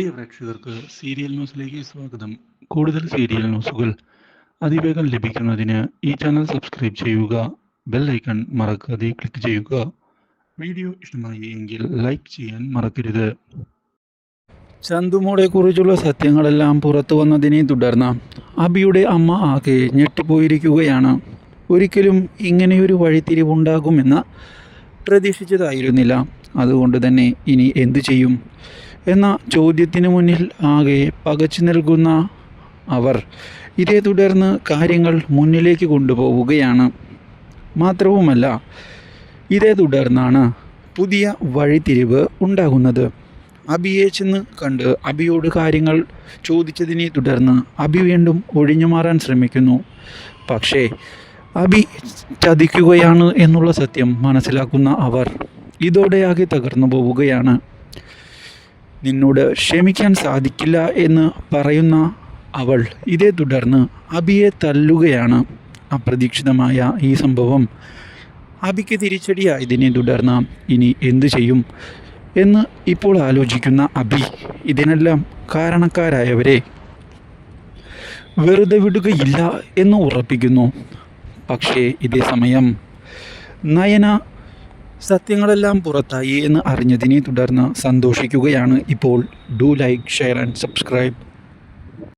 പ്രിയ പ്രേക്ഷകർക്ക് സീരിയൽ ന്യൂസിലേക്ക് സ്വാഗതം. കൂടുതൽ സീരിയൽ ന്യൂസുകൾ അതിവേഗം ലഭിക്കുന്നതിന് ഈ ചാനൽ സബ്സ്ക്രൈബ് ചെയ്യുക ബെൽ ഐക്കൺ മറക്കാതെ ക്ലിക്ക് ചെയ്യുക. വീഡിയോ ഇഷ്ടമായി എങ്കിൽ ലൈക്ക് ചെയ്യാൻ മറക്കരുത്. ചന്തുമോളെ കുറിച്ചുള്ള സത്യങ്ങളെല്ലാം പുറത്തു വന്നതിനെ തുടർന്ന് അബിയുടെ അമ്മ ആകെ ഞെട്ടിപ്പോയിരിക്കുകയാണ്. ഒരിക്കലും ഇങ്ങനെയൊരു വഴിത്തിരിവുണ്ടാകുമെന്ന് പ്രതീക്ഷിച്ചതായിരുന്നില്ല. അതുകൊണ്ട് തന്നെ ഇനി എന്തു ചെയ്യും? എന്ന ചോദ്യത്തിന് മുന്നിൽ ആകെ പകച്ചു നിൽക്കുന്ന അവർ ഇതേ തുടർന്ന് കാര്യങ്ങൾ മുന്നിലേക്ക് കൊണ്ടുപോവുകയാണ്. മാത്രവുമല്ല ഇതേ തുടർന്നാണ് പുതിയ വഴിത്തിരിവ് ഉണ്ടാകുന്നത്. അബിയെ ചെന്ന് കണ്ട് അബിയോട് കാര്യങ്ങൾ ചോദിച്ചതിനെ തുടർന്ന് അബി വീണ്ടും ഒഴിഞ്ഞു മാറാൻ ശ്രമിക്കുന്നു. പക്ഷേ അബി ചതിക്കുകയാണ് എന്നുള്ള സത്യം മനസ്സിലാക്കുന്ന അവർ ഇതോടെയാകെ തകർന്നു പോവുകയാണ്. നിന്നോട് ക്ഷമിക്കാൻ സാധിക്കില്ല എന്ന് പറയുന്ന അവൾ ഇതേ തുടർന്ന് അബിയെ തല്ലുകയാണ്. അപ്രതീക്ഷിതമായ ഈ സംഭവം അബിക്ക് തിരിച്ചടിയായതിനെ തുടർന്ന് ഇനി എന്തു ചെയ്യും എന്ന് ഇപ്പോൾ ആലോചിക്കുന്ന അബി ഇതിനെല്ലാം കാരണക്കാരായവരെ വെറുതെ വിടുകയില്ല എന്ന് ഉറപ്പിക്കുന്നു. പക്ഷേ ഇതേ സമയം നയന സത്യങ്ങളെല്ലാം പുറത്തായി എന്ന് അറിഞ്ഞതിനെ തുടർന്ന് സന്തോഷിക്കുകയാണ് ഇപ്പോൾ. Do like share and subscribe